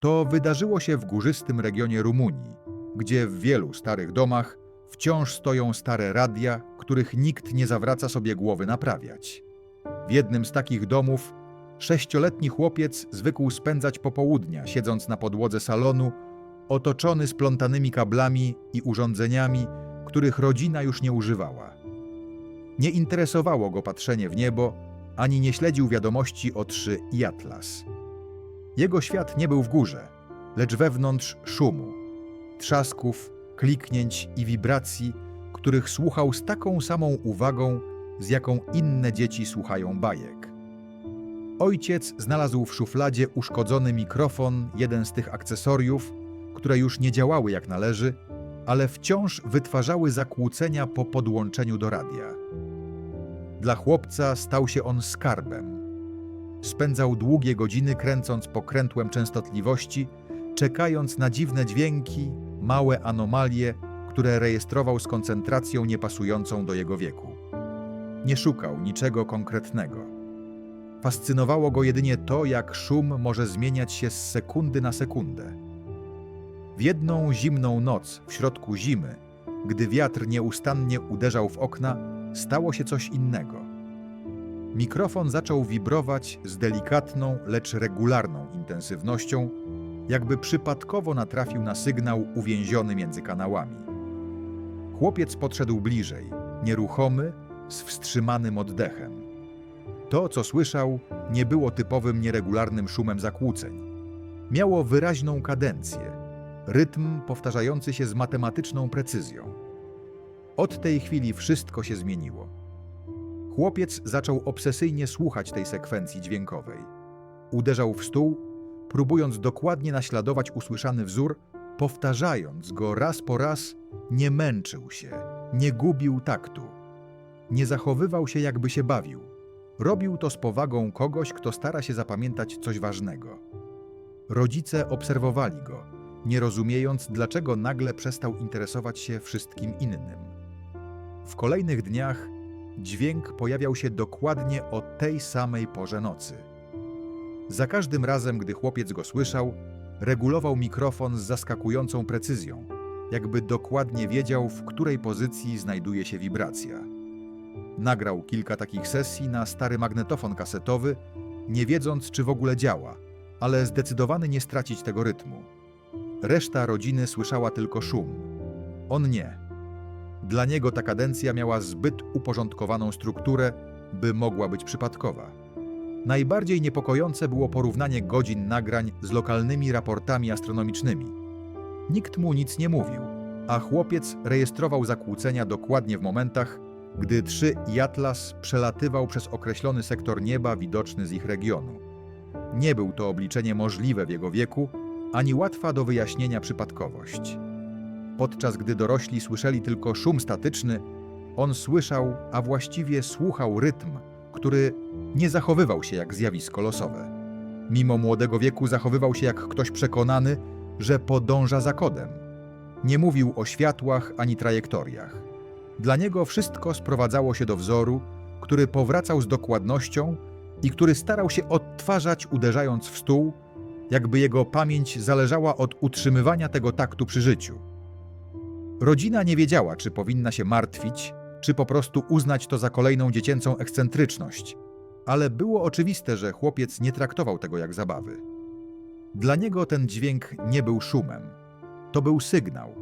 To wydarzyło się w górzystym regionie Rumunii, gdzie w wielu starych domach wciąż stoją stare radia, których nikt nie zawraca sobie głowy naprawiać. W jednym z takich domów sześcioletni chłopiec zwykł spędzać popołudnia, siedząc na podłodze salonu, otoczony splątanymi kablami i urządzeniami, których rodzina już nie używała. Nie interesowało go patrzenie w niebo, ani nie śledził wiadomości o trzy i Atlas. Jego świat nie był w górze, lecz wewnątrz szumu, trzasków, kliknięć i wibracji, których słuchał z taką samą uwagą, z jaką inne dzieci słuchają bajek. Ojciec znalazł w szufladzie uszkodzony mikrofon, jeden z tych akcesoriów, które już nie działały jak należy, ale wciąż wytwarzały zakłócenia po podłączeniu do radia. Dla chłopca stał się on skarbem. Spędzał długie godziny kręcąc pokrętłem częstotliwości, czekając na dziwne dźwięki, małe anomalie, które rejestrował z koncentracją niepasującą do jego wieku. Nie szukał niczego konkretnego. Fascynowało go jedynie to, jak szum może zmieniać się z sekundy na sekundę. W jedną zimną noc w środku zimy, gdy wiatr nieustannie uderzał w okna, stało się coś innego. Mikrofon zaczął wibrować z delikatną, lecz regularną intensywnością, jakby przypadkowo natrafił na sygnał uwięziony między kanałami. Chłopiec podszedł bliżej, nieruchomy, z wstrzymanym oddechem. To, co słyszał, nie było typowym nieregularnym szumem zakłóceń. Miało wyraźną kadencję, rytm powtarzający się z matematyczną precyzją. Od tej chwili wszystko się zmieniło. Chłopiec zaczął obsesyjnie słuchać tej sekwencji dźwiękowej. Uderzał w stół, próbując dokładnie naśladować usłyszany wzór, powtarzając go raz po raz, nie męczył się, nie gubił taktu. Nie zachowywał się, jakby się bawił. Robił to z powagą kogoś, kto stara się zapamiętać coś ważnego. Rodzice obserwowali go, nie rozumiejąc, dlaczego nagle przestał interesować się wszystkim innym. W kolejnych dniach dźwięk pojawiał się dokładnie o tej samej porze nocy. Za każdym razem, gdy chłopiec go słyszał, regulował mikrofon z zaskakującą precyzją, jakby dokładnie wiedział, w której pozycji znajduje się wibracja. Nagrał kilka takich sesji na stary magnetofon kasetowy, nie wiedząc, czy w ogóle działa, ale zdecydowany nie stracić tego rytmu. Reszta rodziny słyszała tylko szum. On nie. Dla niego ta kadencja miała zbyt uporządkowaną strukturę, by mogła być przypadkowa. Najbardziej niepokojące było porównanie godzin nagrań z lokalnymi raportami astronomicznymi. Nikt mu nic nie mówił, a chłopiec rejestrował zakłócenia dokładnie w momentach, gdy trzy i Atlas przelatywał przez określony sektor nieba widoczny z ich regionu. Nie był to obliczenie możliwe w jego wieku, ani łatwa do wyjaśnienia przypadkowość. Podczas gdy dorośli słyszeli tylko szum statyczny, on słyszał, a właściwie słuchał rytm, który nie zachowywał się jak zjawisko losowe. Mimo młodego wieku zachowywał się jak ktoś przekonany, że podąża za kodem. Nie mówił o światłach ani trajektoriach. Dla niego wszystko sprowadzało się do wzoru, który powracał z dokładnością i który starał się odtwarzać uderzając w stół, jakby jego pamięć zależała od utrzymywania tego taktu przy życiu. Rodzina nie wiedziała, czy powinna się martwić, czy po prostu uznać to za kolejną dziecięcą ekscentryczność, ale było oczywiste, że chłopiec nie traktował tego jak zabawy. Dla niego ten dźwięk nie był szumem, to był sygnał.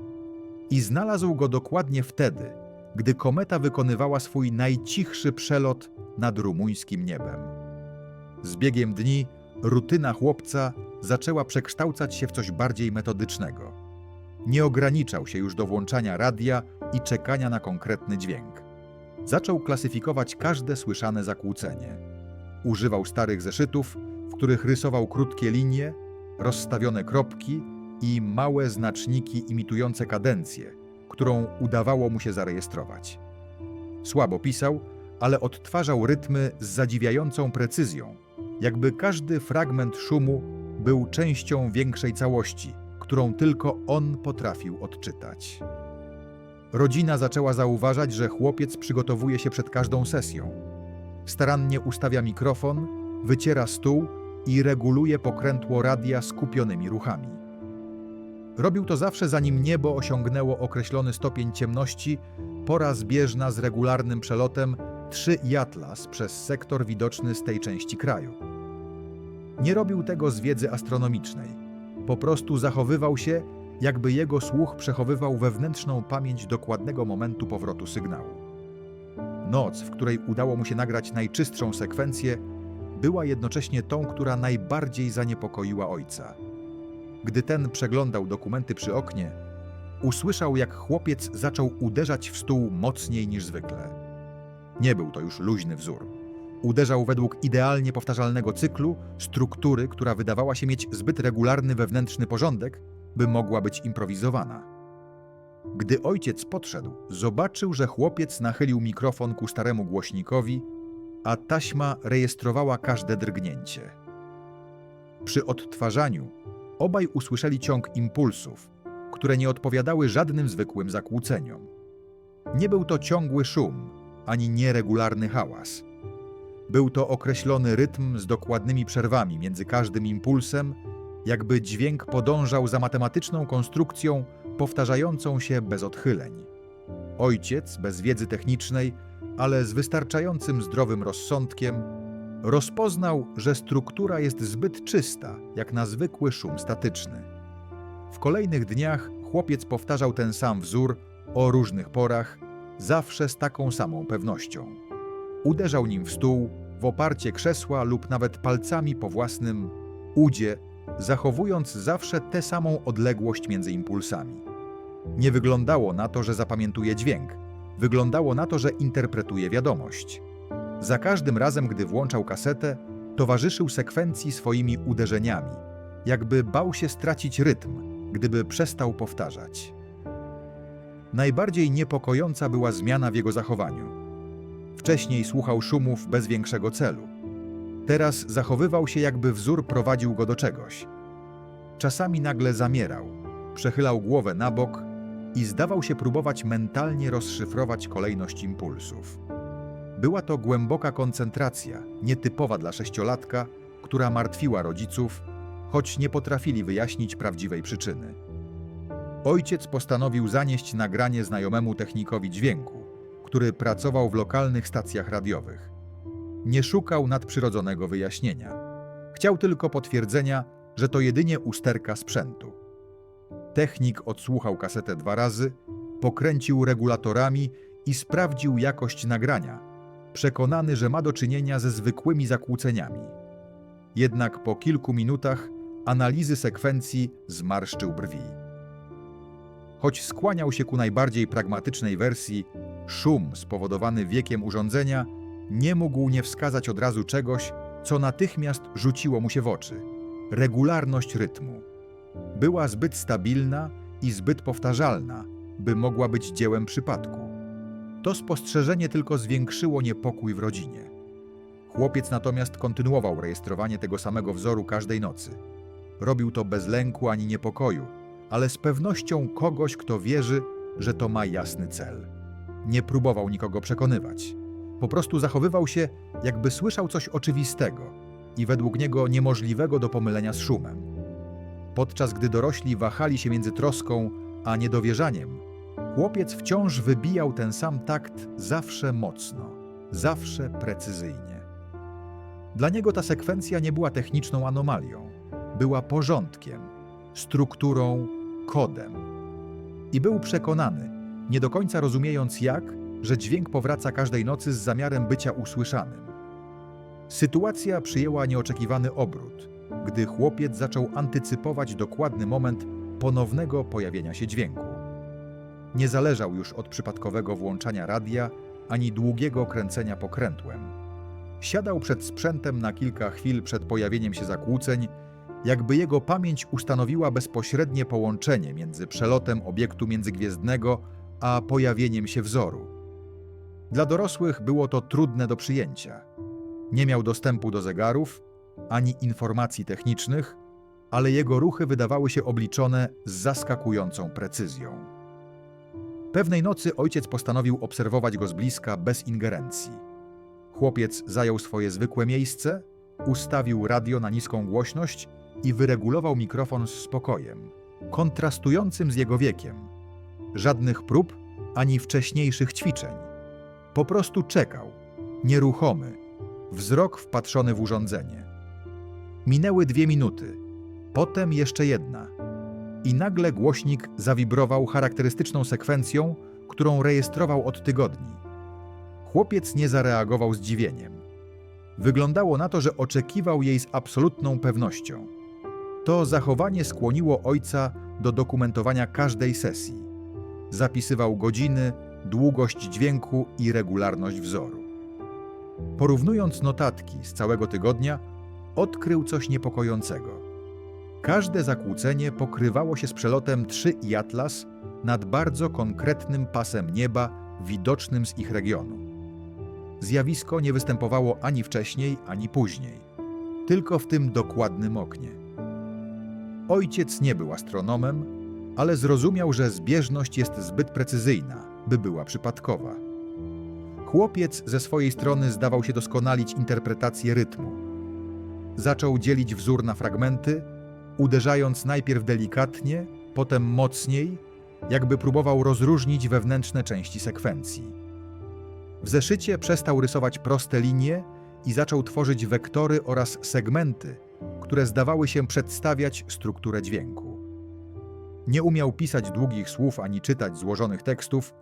I znalazł go dokładnie wtedy, gdy kometa wykonywała swój najcichszy przelot nad rumuńskim niebem. Z biegiem dni rutyna chłopca zaczęła przekształcać się w coś bardziej metodycznego. Nie ograniczał się już do włączania radia i czekania na konkretny dźwięk. Zaczął klasyfikować każde słyszane zakłócenie. Używał starych zeszytów, w których rysował krótkie linie, rozstawione kropki i małe znaczniki imitujące kadencję, którą udawało mu się zarejestrować. Słabo pisał, ale odtwarzał rytmy z zadziwiającą precyzją, jakby każdy fragment szumu był częścią większej całości, którą tylko on potrafił odczytać. Rodzina zaczęła zauważać, że chłopiec przygotowuje się przed każdą sesją. Starannie ustawia mikrofon, wyciera stół, i reguluje pokrętło radia skupionymi ruchami. Robił to zawsze zanim niebo osiągnęło określony stopień ciemności, pora zbieżna z regularnym przelotem 3 i Atlas przez sektor widoczny z tej części kraju. Nie robił tego z wiedzy astronomicznej. Po prostu zachowywał się, jakby jego słuch przechowywał wewnętrzną pamięć dokładnego momentu powrotu sygnału. Noc, w której udało mu się nagrać najczystszą sekwencję, była jednocześnie tą, która najbardziej zaniepokoiła ojca. Gdy ten przeglądał dokumenty przy oknie, usłyszał, jak chłopiec zaczął uderzać w stół mocniej niż zwykle. Nie był to już luźny wzór. Uderzał według idealnie powtarzalnego cyklu, struktury, która wydawała się mieć zbyt regularny wewnętrzny porządek, by mogła być improwizowana. Gdy ojciec podszedł, zobaczył, że chłopiec nachylił mikrofon ku staremu głośnikowi, a taśma rejestrowała każde drgnięcie. Przy odtwarzaniu obaj usłyszeli ciąg impulsów, które nie odpowiadały żadnym zwykłym zakłóceniom. Nie był to ciągły szum, ani nieregularny hałas. Był to określony rytm z dokładnymi przerwami między każdym impulsem, jakby dźwięk podążał za matematyczną konstrukcją powtarzającą się bez odchyleń. Ojciec, bez wiedzy technicznej, ale z wystarczającym zdrowym rozsądkiem, rozpoznał, że struktura jest zbyt czysta, jak na zwykły szum statyczny. W kolejnych dniach chłopiec powtarzał ten sam wzór o różnych porach, zawsze z taką samą pewnością. Uderzał nim w stół, w oparcie krzesła lub nawet palcami po własnym udzie, zachowując zawsze tę samą odległość między impulsami. Nie wyglądało na to, że zapamiętuje dźwięk, wyglądało na to, że interpretuje wiadomość. Za każdym razem, gdy włączał kasetę, towarzyszył sekwencji swoimi uderzeniami, jakby bał się stracić rytm, gdyby przestał powtarzać. Najbardziej niepokojąca była zmiana w jego zachowaniu. Wcześniej słuchał szumów bez większego celu. Teraz zachowywał się, jakby wzór prowadził go do czegoś. Czasami nagle zamierał, przechylał głowę na bok i zdawał się próbować mentalnie rozszyfrować kolejność impulsów. Była to głęboka koncentracja, nietypowa dla sześciolatka, która martwiła rodziców, choć nie potrafili wyjaśnić prawdziwej przyczyny. Ojciec postanowił zanieść nagranie znajomemu technikowi dźwięku, który pracował w lokalnych stacjach radiowych. Nie szukał nadprzyrodzonego wyjaśnienia. Chciał tylko potwierdzenia, że to jedynie usterka sprzętu. Technik odsłuchał kasetę dwa razy, pokręcił regulatorami i sprawdził jakość nagrania, przekonany, że ma do czynienia ze zwykłymi zakłóceniami. Jednak po kilku minutach analizy sekwencji zmarszczył brwi. Choć skłaniał się ku najbardziej pragmatycznej wersji, szum spowodowany wiekiem urządzenia nie mógł nie wskazać od razu czegoś, co natychmiast rzuciło mu się w oczy regularność rytmu. Była zbyt stabilna i zbyt powtarzalna, by mogła być dziełem przypadku. To spostrzeżenie tylko zwiększyło niepokój w rodzinie. Chłopiec natomiast kontynuował rejestrowanie tego samego wzoru każdej nocy. Robił to bez lęku ani niepokoju, ale z pewnością kogoś, kto wierzy, że to ma jasny cel. Nie próbował nikogo przekonywać. Po prostu zachowywał się, jakby słyszał coś oczywistego i według niego niemożliwego do pomylenia z szumem. Podczas gdy dorośli wahali się między troską a niedowierzaniem, chłopiec wciąż wybijał ten sam takt zawsze mocno, zawsze precyzyjnie. Dla niego ta sekwencja nie była techniczną anomalią, była porządkiem, strukturą, kodem. I był przekonany, nie do końca rozumiejąc jak, że dźwięk powraca każdej nocy z zamiarem bycia usłyszanym. Sytuacja przyjęła nieoczekiwany obrót, gdy chłopiec zaczął antycypować dokładny moment ponownego pojawienia się dźwięku. Nie zależał już od przypadkowego włączania radia ani długiego kręcenia pokrętłem. Siadał przed sprzętem na kilka chwil przed pojawieniem się zakłóceń, jakby jego pamięć ustanowiła bezpośrednie połączenie między przelotem obiektu międzygwiezdnego a pojawieniem się wzoru. Dla dorosłych było to trudne do przyjęcia. Nie miał dostępu do zegarów ani informacji technicznych, ale jego ruchy wydawały się obliczone z zaskakującą precyzją. Pewnej nocy ojciec postanowił obserwować go z bliska bez ingerencji. Chłopiec zajął swoje zwykłe miejsce, Ustawił radio na niską głośność i wyregulował mikrofon z spokojem, kontrastującym z jego wiekiem. Żadnych prób ani wcześniejszych ćwiczeń. Po prostu czekał, nieruchomy, wzrok wpatrzony w urządzenie. Minęły dwie minuty, potem jeszcze jedna. I nagle głośnik zawibrował charakterystyczną sekwencją, którą rejestrował od tygodni. Chłopiec nie zareagował zdziwieniem. Wyglądało na to, że oczekiwał jej z absolutną pewnością. To zachowanie skłoniło ojca do dokumentowania każdej sesji. Zapisywał godziny, długość dźwięku i regularność wzoru. Porównując notatki z całego tygodnia, odkrył coś niepokojącego. Każde zakłócenie pokrywało się z przelotem 3 i Atlas nad bardzo konkretnym pasem nieba widocznym z ich regionu. Zjawisko nie występowało ani wcześniej, ani później, tylko w tym dokładnym oknie. Ojciec nie był astronomem, ale zrozumiał, że zbieżność jest zbyt precyzyjna, by była przypadkowa. Chłopiec ze swojej strony zdawał się doskonalić interpretację rytmu. Zaczął dzielić wzór na fragmenty, uderzając najpierw delikatnie, potem mocniej, jakby próbował rozróżnić wewnętrzne części sekwencji. W zeszycie przestał rysować proste linie i zaczął tworzyć wektory oraz segmenty, które zdawały się przedstawiać strukturę dźwięku. Nie umiał pisać długich słów ani czytać złożonych tekstów,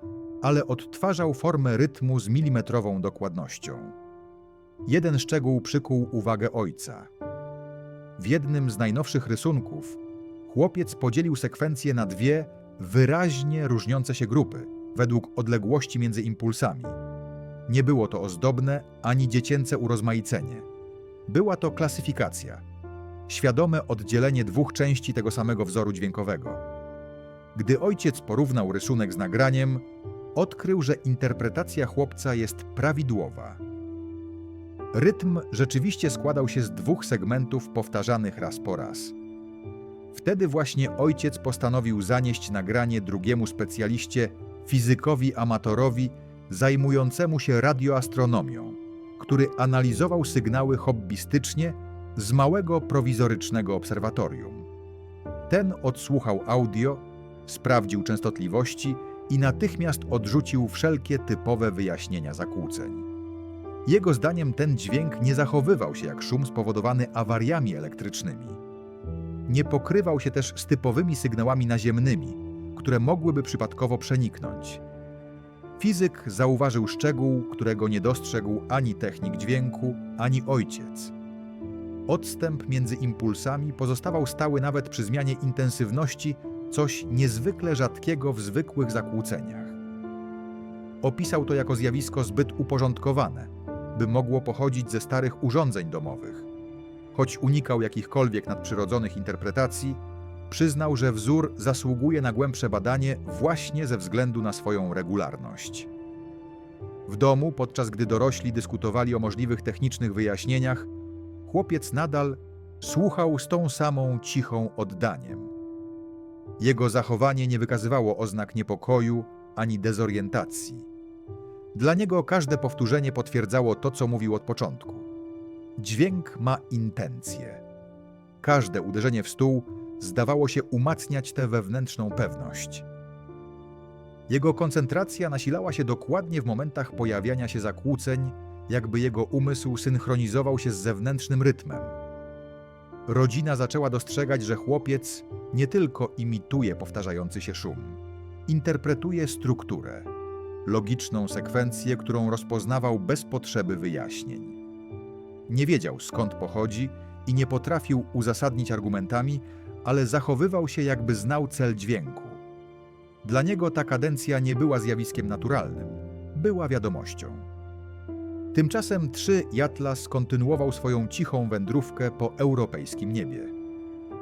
ale odtwarzał formę rytmu z milimetrową dokładnością. Jeden szczegół przykuł uwagę ojca. W jednym z najnowszych rysunków chłopiec podzielił sekwencję na dwie wyraźnie różniące się grupy według odległości między impulsami. Nie było to ozdobne ani dziecięce urozmaicenie. Była to klasyfikacja, świadome oddzielenie dwóch części tego samego wzoru dźwiękowego. Gdy ojciec porównał rysunek z nagraniem, odkrył, że interpretacja chłopca jest prawidłowa. Rytm rzeczywiście składał się z dwóch segmentów powtarzanych raz po raz. Wtedy właśnie ojciec postanowił zanieść nagranie drugiemu specjaliście, fizykowi amatorowi zajmującemu się radioastronomią, który analizował sygnały hobbystycznie z małego prowizorycznego obserwatorium. Ten odsłuchał audio, sprawdził częstotliwości i natychmiast odrzucił wszelkie typowe wyjaśnienia zakłóceń. Jego zdaniem ten dźwięk nie zachowywał się jak szum spowodowany awariami elektrycznymi. Nie pokrywał się też z typowymi sygnałami naziemnymi, które mogłyby przypadkowo przeniknąć. Fizyk zauważył szczegół, którego nie dostrzegł ani technik dźwięku, ani ojciec. Odstęp między impulsami pozostawał stały nawet przy zmianie intensywności, coś niezwykle rzadkiego w zwykłych zakłóceniach. Opisał to jako zjawisko zbyt uporządkowane, by mogło pochodzić ze starych urządzeń domowych. Choć unikał jakichkolwiek nadprzyrodzonych interpretacji, przyznał, że wzór zasługuje na głębsze badanie właśnie ze względu na swoją regularność. W domu, podczas gdy dorośli dyskutowali o możliwych technicznych wyjaśnieniach, chłopiec nadal słuchał z tą samą cichą oddaniem. Jego zachowanie nie wykazywało oznak niepokoju ani dezorientacji. Dla niego każde powtórzenie potwierdzało to, co mówił od początku. Dźwięk ma intencje. Każde uderzenie w stół zdawało się umacniać tę wewnętrzną pewność. Jego koncentracja nasilała się dokładnie w momentach pojawiania się zakłóceń, jakby jego umysł synchronizował się z zewnętrznym rytmem. Rodzina zaczęła dostrzegać, że chłopiec nie tylko imituje powtarzający się szum, interpretuje strukturę, logiczną sekwencję, którą rozpoznawał bez potrzeby wyjaśnień. Nie wiedział skąd pochodzi i nie potrafił uzasadnić argumentami, ale zachowywał się jakby znał cel dźwięku. Dla niego ta kadencja nie była zjawiskiem naturalnym, była wiadomością. Tymczasem 3 Jatlas kontynuował swoją cichą wędrówkę po europejskim niebie.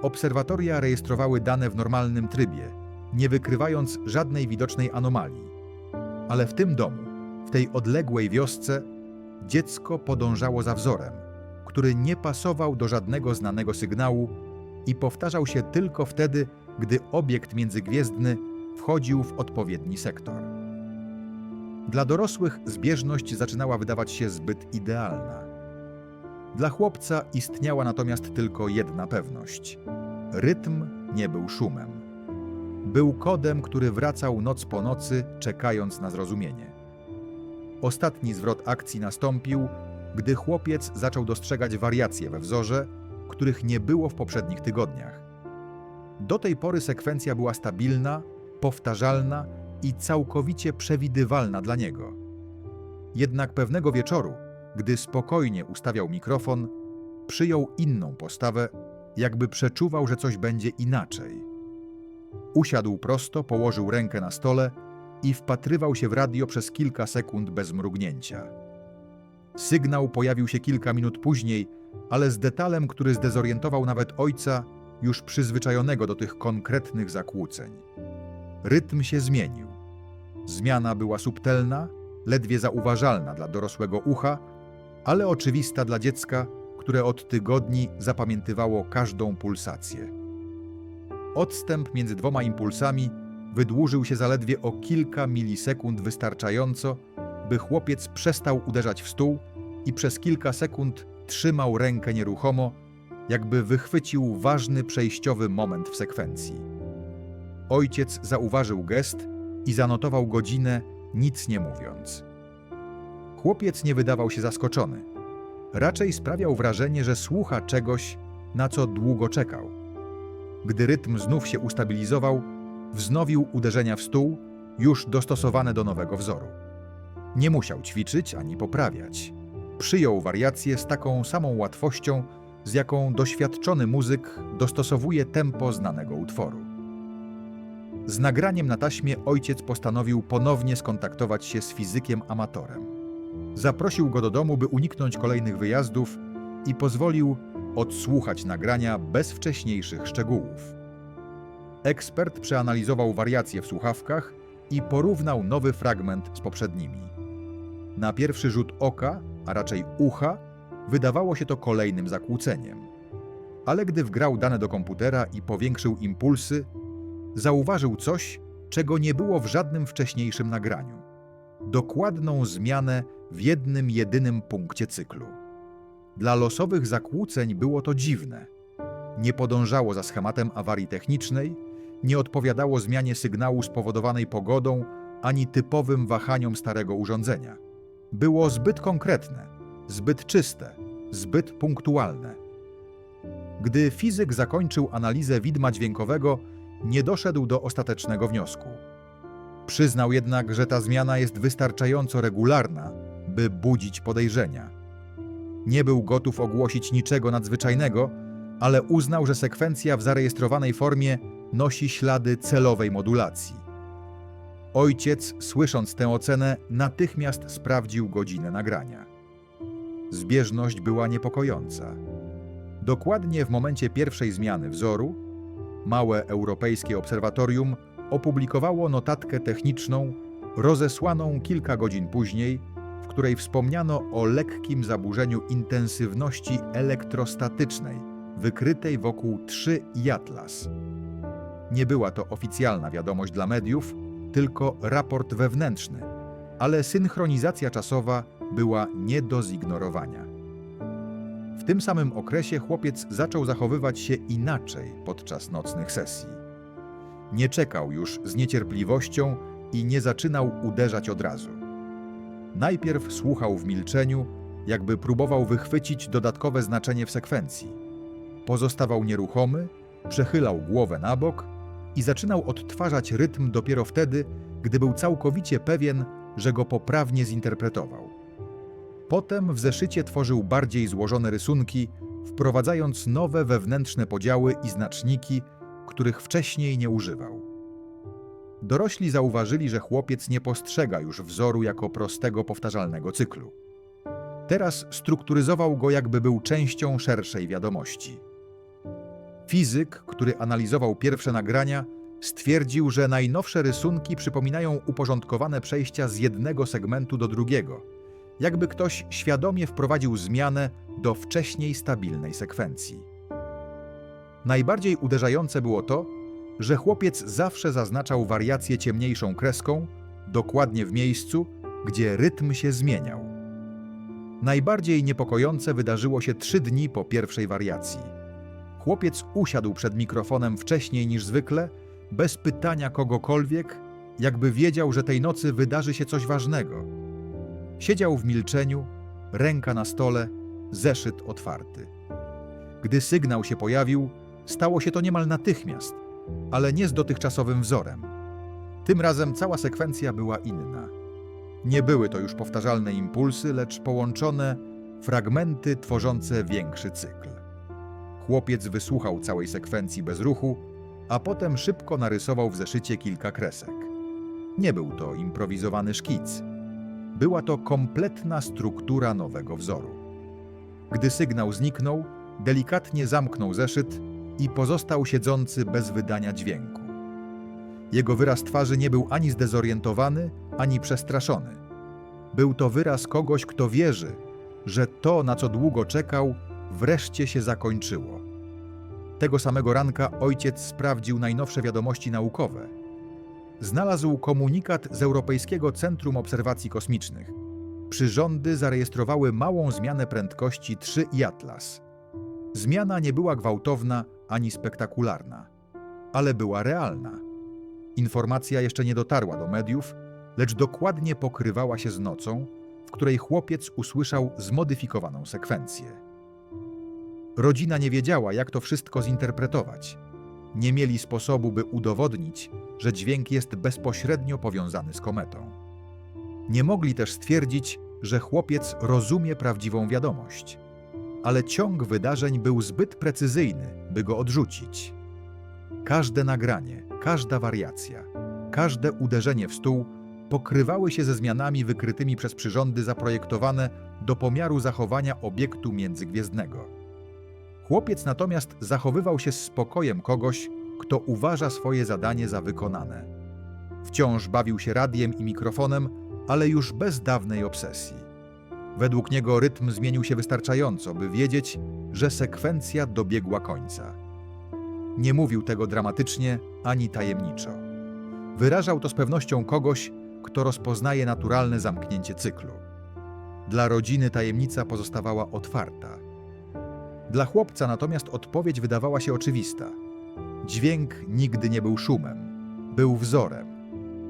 Obserwatoria rejestrowały dane w normalnym trybie, nie wykrywając żadnej widocznej anomalii. Ale w tym domu, w tej odległej wiosce, dziecko podążało za wzorem, który nie pasował do żadnego znanego sygnału i powtarzał się tylko wtedy, gdy obiekt międzygwiezdny wchodził w odpowiedni sektor. Dla dorosłych zbieżność zaczynała wydawać się zbyt idealna. Dla chłopca istniała natomiast tylko jedna pewność. Rytm nie był szumem. Był kodem, który wracał noc po nocy, czekając na zrozumienie. Ostatni zwrot akcji nastąpił, gdy chłopiec zaczął dostrzegać wariacje we wzorze, których nie było w poprzednich tygodniach. Do tej pory sekwencja była stabilna, powtarzalna i całkowicie przewidywalna dla niego. Jednak pewnego wieczoru, gdy spokojnie ustawiał mikrofon, przyjął inną postawę, jakby przeczuwał, że coś będzie inaczej. Usiadł prosto, położył rękę na stole i wpatrywał się w radio przez kilka sekund bez mrugnięcia. Sygnał pojawił się kilka minut później, ale z detalem, który zdezorientował nawet ojca, już przyzwyczajonego do tych konkretnych zakłóceń. Rytm się zmienił. Zmiana była subtelna, ledwie zauważalna dla dorosłego ucha, ale oczywista dla dziecka, które od tygodni zapamiętywało każdą pulsację. Odstęp między dwoma impulsami wydłużył się zaledwie o kilka milisekund wystarczająco, by chłopiec przestał uderzać w stół i przez kilka sekund trzymał rękę nieruchomo, jakby wychwycił ważny przejściowy moment w sekwencji. Ojciec zauważył gest i zanotował godzinę, nic nie mówiąc. Chłopiec nie wydawał się zaskoczony. Raczej sprawiał wrażenie, że słucha czegoś, na co długo czekał. Gdy rytm znów się ustabilizował, wznowił uderzenia w stół, już dostosowane do nowego wzoru. Nie musiał ćwiczyć ani poprawiać. Przyjął wariacje z taką samą łatwością, z jaką doświadczony muzyk dostosowuje tempo znanego utworu. Z nagraniem na taśmie ojciec postanowił ponownie skontaktować się z fizykiem amatorem. Zaprosił go do domu, by uniknąć kolejnych wyjazdów i pozwolił odsłuchać nagrania bez wcześniejszych szczegółów. Ekspert przeanalizował wariacje w słuchawkach i porównał nowy fragment z poprzednimi. Na pierwszy rzut oka, a raczej ucha, wydawało się to kolejnym zakłóceniem. Ale gdy wgrał dane do komputera i powiększył impulsy, zauważył coś, czego nie było w żadnym wcześniejszym nagraniu. Dokładną zmianę w jednym jedynym punkcie cyklu. Dla losowych zakłóceń było to dziwne. Nie podążało za schematem awarii technicznej, nie odpowiadało zmianie sygnału spowodowanej pogodą ani typowym wahaniom starego urządzenia. Było zbyt konkretne, zbyt czyste, zbyt punktualne. Gdy fizyk zakończył analizę widma dźwiękowego, nie doszedł do ostatecznego wniosku. Przyznał jednak, że ta zmiana jest wystarczająco regularna, by budzić podejrzenia. Nie był gotów ogłosić niczego nadzwyczajnego, ale uznał, że sekwencja w zarejestrowanej formie nosi ślady celowej modulacji. Ojciec, słysząc tę ocenę, natychmiast sprawdził godzinę nagrania. Zbieżność była niepokojąca. Dokładnie w momencie pierwszej zmiany wzoru, małe europejskie obserwatorium opublikowało notatkę techniczną rozesłaną kilka godzin później, w której wspomniano o lekkim zaburzeniu intensywności elektrostatycznej wykrytej wokół 3 i Atlas. Nie była to oficjalna wiadomość dla mediów, tylko raport wewnętrzny, ale synchronizacja czasowa była nie do zignorowania. W tym samym okresie chłopiec zaczął zachowywać się inaczej podczas nocnych sesji. Nie czekał już z niecierpliwością i nie zaczynał uderzać od razu. Najpierw słuchał w milczeniu, jakby próbował wychwycić dodatkowe znaczenie w sekwencji. Pozostawał nieruchomy, przechylał głowę na bok i zaczynał odtwarzać rytm dopiero wtedy, gdy był całkowicie pewien, że go poprawnie zinterpretował. Potem w zeszycie tworzył bardziej złożone rysunki, wprowadzając nowe wewnętrzne podziały i znaczniki, których wcześniej nie używał. Dorośli zauważyli, że chłopiec nie postrzega już wzoru jako prostego, powtarzalnego cyklu. Teraz strukturyzował go, jakby był częścią szerszej wiadomości. Fizyk, który analizował pierwsze nagrania, stwierdził, że najnowsze rysunki przypominają uporządkowane przejścia z jednego segmentu do drugiego, jakby ktoś świadomie wprowadził zmianę do wcześniej stabilnej sekwencji. Najbardziej uderzające było to, że chłopiec zawsze zaznaczał wariację ciemniejszą kreską, dokładnie w miejscu, gdzie rytm się zmieniał. Najbardziej niepokojące wydarzyło się trzy dni po pierwszej wariacji. Chłopiec usiadł przed mikrofonem wcześniej niż zwykle, bez pytania kogokolwiek, jakby wiedział, że tej nocy wydarzy się coś ważnego. Siedział w milczeniu, ręka na stole, zeszyt otwarty. Gdy sygnał się pojawił, stało się to niemal natychmiast, ale nie z dotychczasowym wzorem. Tym razem cała sekwencja była inna. Nie były to już powtarzalne impulsy, lecz połączone fragmenty tworzące większy cykl. Chłopiec wysłuchał całej sekwencji bez ruchu, a potem szybko narysował w zeszycie kilka kresek. Nie był to improwizowany szkic. Była to kompletna struktura nowego wzoru. Gdy sygnał zniknął, delikatnie zamknął zeszyt i pozostał siedzący bez wydania dźwięku. Jego wyraz twarzy nie był ani zdezorientowany, ani przestraszony. Był to wyraz kogoś, kto wierzy, że to, na co długo czekał, wreszcie się zakończyło. Tego samego ranka ojciec sprawdził najnowsze wiadomości naukowe. Znalazł komunikat z Europejskiego Centrum Obserwacji Kosmicznych. Przyrządy zarejestrowały małą zmianę prędkości 3 i Atlas. Zmiana nie była gwałtowna ani spektakularna, ale była realna. Informacja jeszcze nie dotarła do mediów, lecz dokładnie pokrywała się z nocą, w której chłopiec usłyszał zmodyfikowaną sekwencję. Rodzina nie wiedziała, jak to wszystko zinterpretować. Nie mieli sposobu, by udowodnić, że dźwięk jest bezpośrednio powiązany z kometą. Nie mogli też stwierdzić, że chłopiec rozumie prawdziwą wiadomość, ale ciąg wydarzeń był zbyt precyzyjny, by go odrzucić. Każde nagranie, każda wariacja, każde uderzenie w stół pokrywały się ze zmianami wykrytymi przez przyrządy zaprojektowane do pomiaru zachowania obiektu międzygwiezdnego. Chłopiec natomiast zachowywał się z spokojem kogoś, kto uważa swoje zadanie za wykonane. Wciąż bawił się radiem i mikrofonem, ale już bez dawnej obsesji. Według niego rytm zmienił się wystarczająco, by wiedzieć, że sekwencja dobiegła końca. Nie mówił tego dramatycznie ani tajemniczo. Wyrażał to z pewnością kogoś, kto rozpoznaje naturalne zamknięcie cyklu. Dla rodziny tajemnica pozostawała otwarta. Dla chłopca natomiast odpowiedź wydawała się oczywista. Dźwięk nigdy nie był szumem, był wzorem,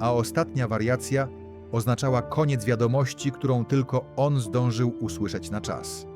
a ostatnia wariacja oznaczała koniec wiadomości, którą tylko on zdążył usłyszeć na czas.